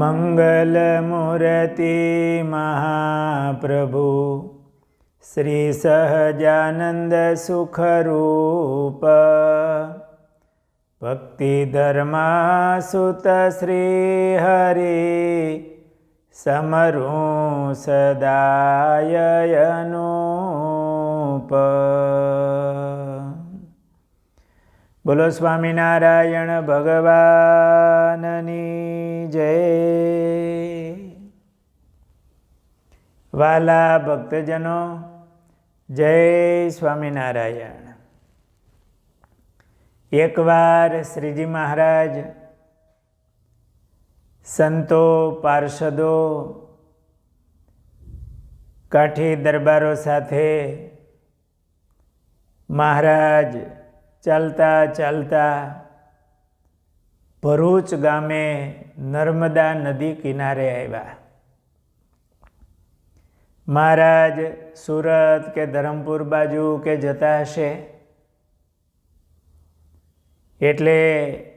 मङ्गलमुरति महाप्रभु। श्रीसहजानन्दसुखरूप। भक्तिधर्मासुतश्रीहरि समरु सदा यनोप બોલો સ્વામિનારાયણ ભગવાનની જય. વાલા ભક્તજનો, જય સ્વામિનારાયણ. એકવાર શ્રીજી મહારાજ, સંતો, પાર્ષદો, કાઠી દરબારો સાથે મહારાજ ચાલતા ચાલતા ભરૂચ ગામે નર્મદા નદી કિનારે આવ્યા. મહારાજ સુરત કે ધરમપુર બાજુ કે જતા હશે? એટલે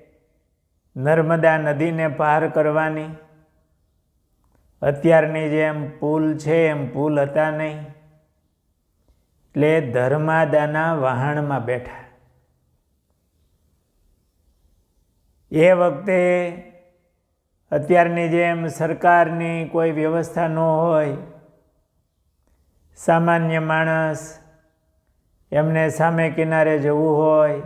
નર્મદા નદીને પાર કરવાની? અત્યારની જેમ પુલ છે એમ પુલ હતા નહીં? એટલે ધર્માદાના વહાણમાં બેઠા. એ વખતે અત્યારની જેમ સરકારની કોઈ વ્યવસ્થા ન હોય, સામાન્ય માણસ એમને સામે કિનારે જવું હોય,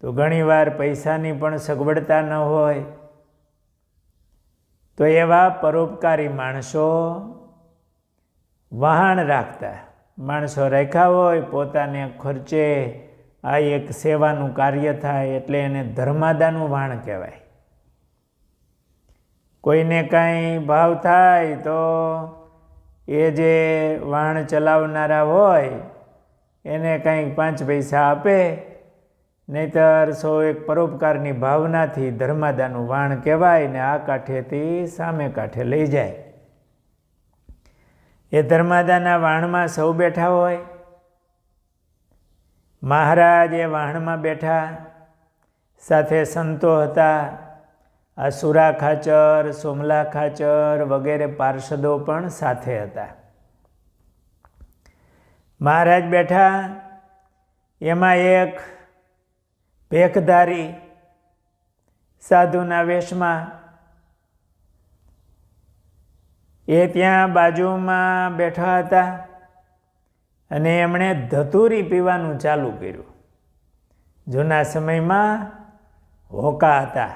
તો ઘણીવાર પૈસાની પણ સગવડતા ન હોય, તો એવા પરોપકારી માણસો વહાણ રાખતા. માણસો રાખ્યા હોય પોતાને ખર્ચે આ એક સેવાનું કાર્ય થાય એટલે એને ધર્માદાનું વાણ કહેવાય. કોઈને કાંઈ ભાવ થાય તો એ જે વાણ ચલાવનારા હોય, એને કંઈક પાંચ પૈસા આપે, નહીતર સૌ એક પરોપકારની ભાવનાથી ધર્માદાનું વાણ કહેવાય ને આ કાંઠેથી સામે કાંઠે લઈ જાય. એ ધર્માદાના વાણમાં સૌ બેઠા હોય મહારાજ એ વાહણમાં બેઠા, સાથે સંતો હતા, અસુરા ખાચર, સોમલા ખાચર વગેરે પાર્ષદો પણ સાથે હતા. મહારાજ બેઠા, એમાં એક ભેખધારી સાધુના વેશમાં, એ ત્યાં બાજુમાં બેઠા હતા. અને એમણે ધતુરી પીવાનું ચાલુ કર્યું. જૂના સમયમાં હોકા હતા.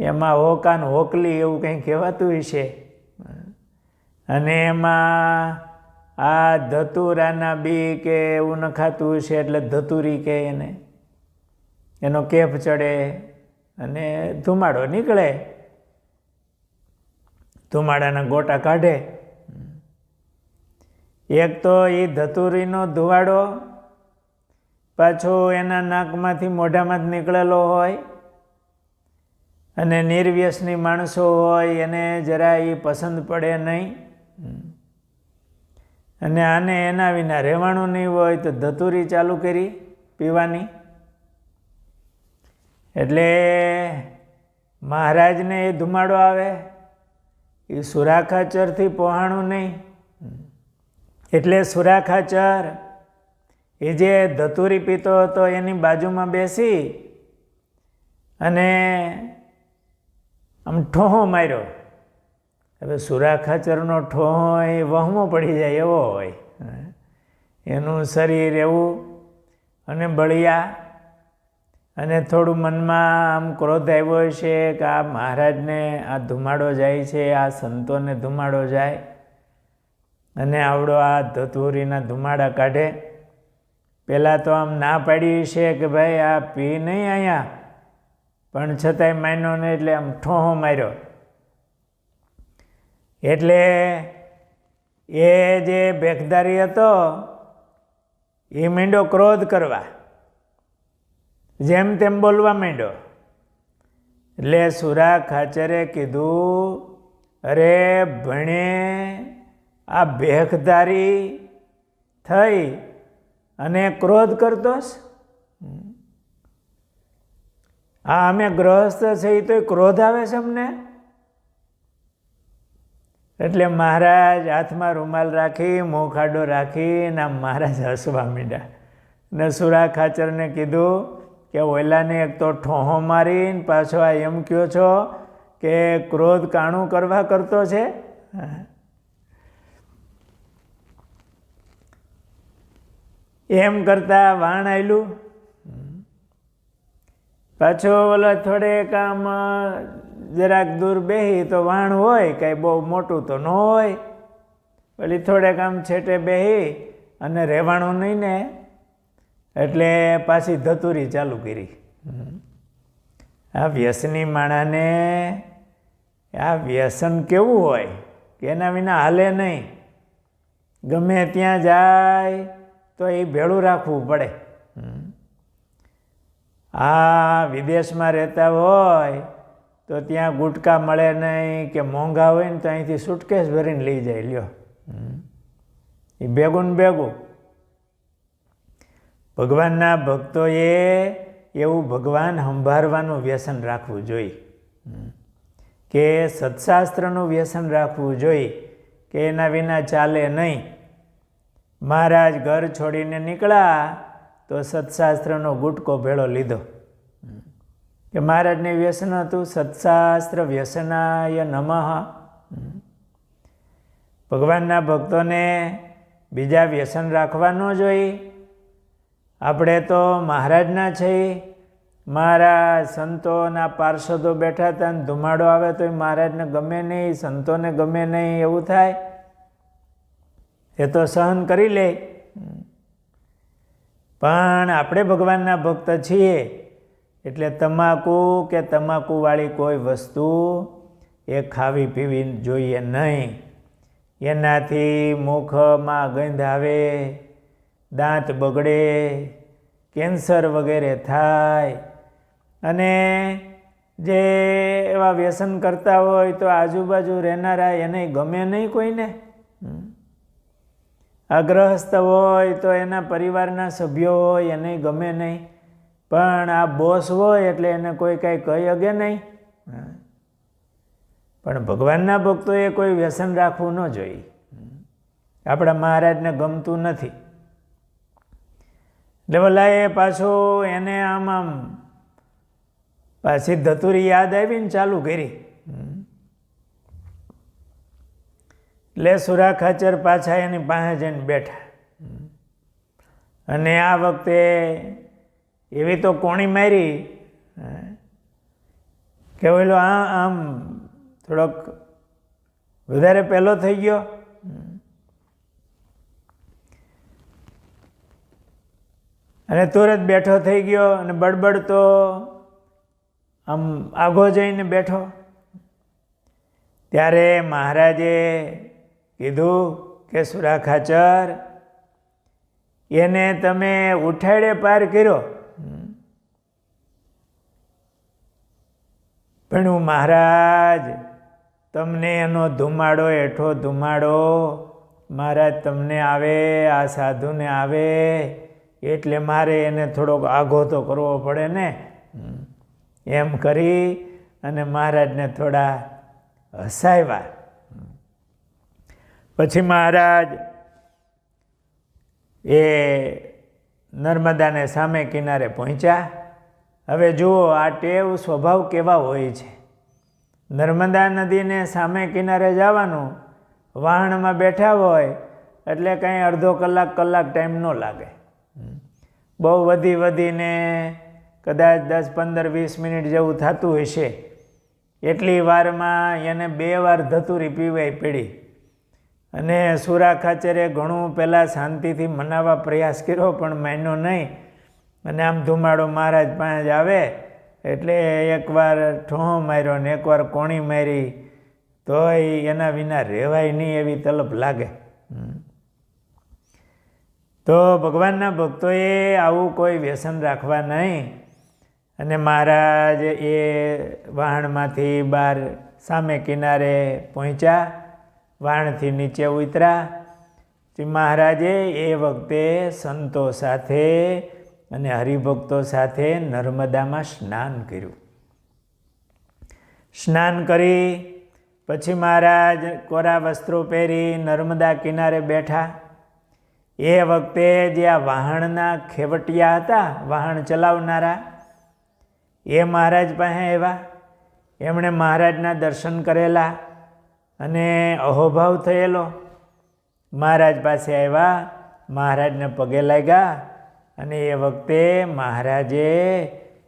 એમાં હોકાન હોકલી એવું કંઈ કહેવાતું હશે. અને એમાં આ ધતુરાના બી કે એવું નખાતું હશે એટલે ધતુરી કે એને. એનો કેફ ચડે અને ધુમાડો નીકળે. ધુમાડાના ગોટા કાઢે. એક તો એ ધતુરીનો ધુવાડો, પાછો એના નાકમાંથી મોઢામાં જ નીકળેલો હોય, અને નિર્વ્યસની માણસો હોય, એને જરા એ પસંદ પડે નહીં. અને આને એના વિના રહેવાનું નહીં હોય, તો ધતુરી ચાલુ કરી પીવાની. એટલે મહારાજને એ ધુમાડો આવે એ સુરાખાચરથી પહોંચાણું નહીં. એટલે સુરાખાચર. એ જે ધતુરી પીતો હતો એની બાજુમાં બેસી અને આમ ઠોહો માર્યો. હવે સુરાખાચરનો ઠોહો એ વહમો પડી જાય એવો હોય. એનું શરીર એવું અને બળિયા અને થોડું મનમાં આમ ક્રોધ આવ્યો છે કે આ મહારાજને આ ધુમાડો જાય છે, આ સંતોને ધુમાડો જાય. અને આવડો આ ધતુરીના ધુમાડા કાઢે. પહેલાં તો આમ ના પાડી છે કે ભાઈ આ પી નહીં અહીંયા. પણ છતાંય માન્યો નહીં એટલે આમ ઠોહો માર્યો. એટલે એ જે ભેખદારી હતો, એ મીંડો ક્રોધ કરવા. જેમ તેમ બોલવા માંડ્યો. એટલે સુરા ખાચરે કીધું, અરે ભણે આ ભેખધારી થઈ અને ક્રોધ કરતોસ હા અમે ગ્રહસ્થ છે એ તો ક્રોધ આવે છે અમને? એટલે મહારાજ હાથમાં રૂમાલ રાખી, મોખાડો રાખી ને મહારાજ હસવા માંડ્યા. ને સુરા ખાચરને કીધું કે ઓલાને એક તો ઠોહો મારીને પાછો આ એમ કહો છો કે ક્રોધ કાણું કરવા કરતો છે? એમ કરતા વાણ આવેલું પાછો ઓલો થોડેક આમ જરાક દૂર બેહી તો વાણ હોય, કાંઈ બહુ મોટું તો ન હોય. પછી થોડેક આમ છેટે બેહી અને રહેવાનું નહીં ને, એટલે પાછી ધતુરી ચાલુ કરી. આ વ્યસની માણાને, આ વ્યસન કેવું હોય? કે એના વિના હાલે નહીં. ગમે ત્યાં જાય તો એ ભેળું રાખવું પડે. આ વિદેશમાં રહેતા હોય તો ત્યાં ગુટકા મળે નહીં કે મોંઘા હોય ને તો અહીંથી સુટકેસ ભરીને લઈ જાય, લ્યો. એ ભેગું ને ભેગું. ભગવાનના ભક્તોએ એવું ભગવાન સંભાળવાનું વ્યસન રાખવું જોઈએ. કે સત્શાસ્ત્રનું વ્યસન રાખવું જોઈએ, કે એના વિના ચાલે નહીં. મહારાજ ઘર છોડીને નીકળ્યા તો સત્શાસ્ત્રનો ગુટકો ભેળો લીધો. કે મહારાજને વ્યસન હતું, સત્શાસ્ત્ર વ્યસનાય નમઃ. ભગવાનના ભક્તોને બીજા વ્યસન રાખવા ન જોઈએ આપણે તો મહારાજના છે. મહારાજ સંતોના પાર્ષદો બેઠા હતા ને ધુમાડો આવે તો મહારાજને ગમે નહીં, સંતોને ગમે નહીં, એવું થાય. એ તો સહન કરી લે. પણ આપણે ભગવાનના ભક્ત છીએ એટલે તમાકુ કે તમાકુવાળી કોઈ વસ્તુ એ ખાવી પીવી જોઈએ નહીં. એનાથી મુખમાં ગંધ આવે, દાંત બગડે, કેન્સર વગેરે થાય. અને જે એવા વ્યસન કરતા હોય તો આજુબાજુ રહેનારા એને ગમે નહીં કોઈને. અગ્રહસ્થ હોય તો એના પરિવારના સભ્યો હોય, એને ગમે નહીં. પણ આ બોસ હોય એટલે એને કોઈ કાંઈ કહી અગે નહીં. પણ ભગવાનના ભક્તોએ કોઈ વ્યસન રાખવું ન જોઈએ. આપણા મહારાજને ગમતું નથી. એટલે વલાએ પાછું એને આમ આમ પાછી ધતુરી યાદ આવીને ચાલુ કરી. એટલે સુરા ખાચર પાછા એની પાસે જઈને બેઠા. અને આ વખતે એવી તો કોણી મારી કે ઓલો આ આમ થોડોક વધારે પહેલો થઈ ગયો. અને તુરત બેઠો થઈ ગયો અને બડબડ તો આમ આઘો જઈને બેઠો. ત્યારે મહારાજે કીધું કે સુરાખાચર, એને તમે ઉઠાડે પાર કર્યો. પણ હું મહારાજ, તમને એનો ધુમાડો એઠો ધુમાડો, મહારાજ તમને આવે, આ સાધુને આવે, એટલે મારે એને થોડોક આઘો તો કરવો પડે ને. એમ કરી અને મહારાજને થોડા હસાવ્યા. પછી મહારાજ, એ નર્મદાને સામે કિનારે પહોંચ્યા. હવે જુઓ, આ ટેવ સ્વભાવ કેવા હોય છે. નર્મદા નદીને સામે કિનારે જવાનું વાહણમાં બેઠા હોય એટલે કંઈ અડધો કલાક કલાક ટાઈમ ન લાગે. બહુ વધી વધીને કદાચ દસ, પંદર, વીસ મિનિટ જેવું થતું હશે. એટલી વારમાં એને બે વાર ધતુરી પીવાય પડી. અને સુરા ખાચરે ઘણું પહેલાં શાંતિથી મનાવવા પ્રયાસ કર્યો, પણ માન્યો નહીં. અને આમ ધુમાડો મહારાજ પાસે આવે, એટલે એકવાર ઠોહો માર્યો ને એકવાર કોણી મારી, તોય એના વિના રહેવાય નહીં એવી તલપ લાગે. તો ભગવાનના ભક્તોએ આવું કોઈ વ્યસન રાખવા નહીં. અને મહારાજ એ વાહણમાંથી બહાર સામે કિનારે પહોંચ્યા. વાહણથી નીચે ઉતર્યા મહારાજે એ વખતે સંતો સાથે અને હરિભક્તો સાથે નર્મદામાં સ્નાન કર્યું. સ્નાન કરી પછી મહારાજ કોરા વસ્ત્રો પહેરી નર્મદા કિનારે બેઠા. એ વખતે જે આ વાહણના ખેવટિયા હતા, વાહણ ચલાવનારા, એ મહારાજ પાસે આવ્યા. એમણે મહારાજના દર્શન કરેલા. અને અહોભાવ થયેલો. મહારાજ પાસે આવ્યા, મહારાજને પગે લાગ્યા અને એ વખતે મહારાજે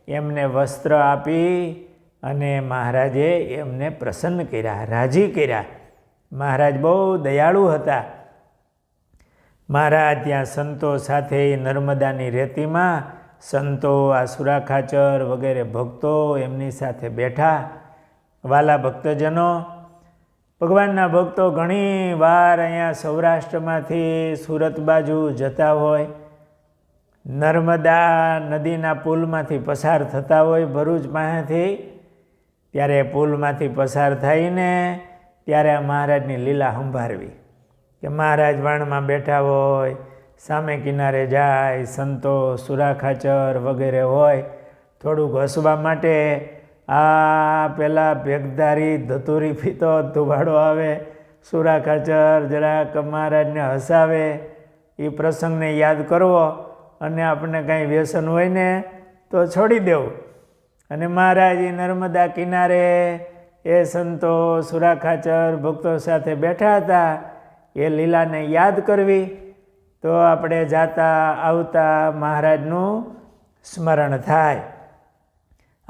એમને વસ્ત્ર આપી અને મહારાજે એમને પ્રસન્ન કર્યા, રાજી કર્યા. મહારાજ બહુ દયાળુ હતા. મહારાજ ત્યાં સંતો સાથે નર્મદાની રેતીમાં સંતો આ સુરાખાચર વગેરે ભક્તો એમની સાથે બેઠા. વાલા ભક્તજનો ભગવાનના ભક્તો ઘણી વાર અહીંયા સૌરાષ્ટ્રમાંથી સુરત બાજુ જતા હોય. નર્મદા નદીના પુલમાંથી પસાર થતા હોય ભરૂચ પાસેથી. ત્યારે પુલમાંથી પસાર થઈને ત્યારે આ મહારાજની લીલા સંભાળવી કે મહારાજ વાણમાં બેઠા હોય, સામે કિનારે જાય, સંતો સુરાખાચર વગેરે હોય, થોડુંક હસવા માટે આ પેલા ભેગધારી ધતુરી ફીતો ધુવાડો આવે સુરાખાચર જરાક મહારાજને હસાવે, એ પ્રસંગને યાદ કરવો અને આપણને કાંઈ વ્યસન હોય ને તો છોડી દેવું. અને મહારાજ એ નર્મદા કિનારે એ સંતો સુરાખાચર ભક્તો સાથે બેઠા હતા, એ લીલાને યાદ કરવી. તો આપણે જાતા આવતા મહારાજનું સ્મરણ થાય.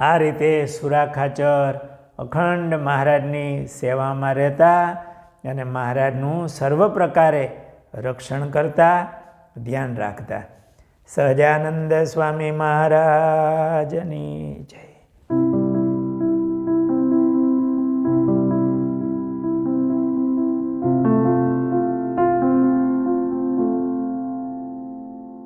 આ રીતે સુરાખાચર અખંડ મહારાજની સેવામાં રહેતા અને મહારાજનું સર્વ પ્રકારે રક્ષણ કરતા, ધ્યાન રાખતા. સહજાનંદ સ્વામી મહારાજની જય.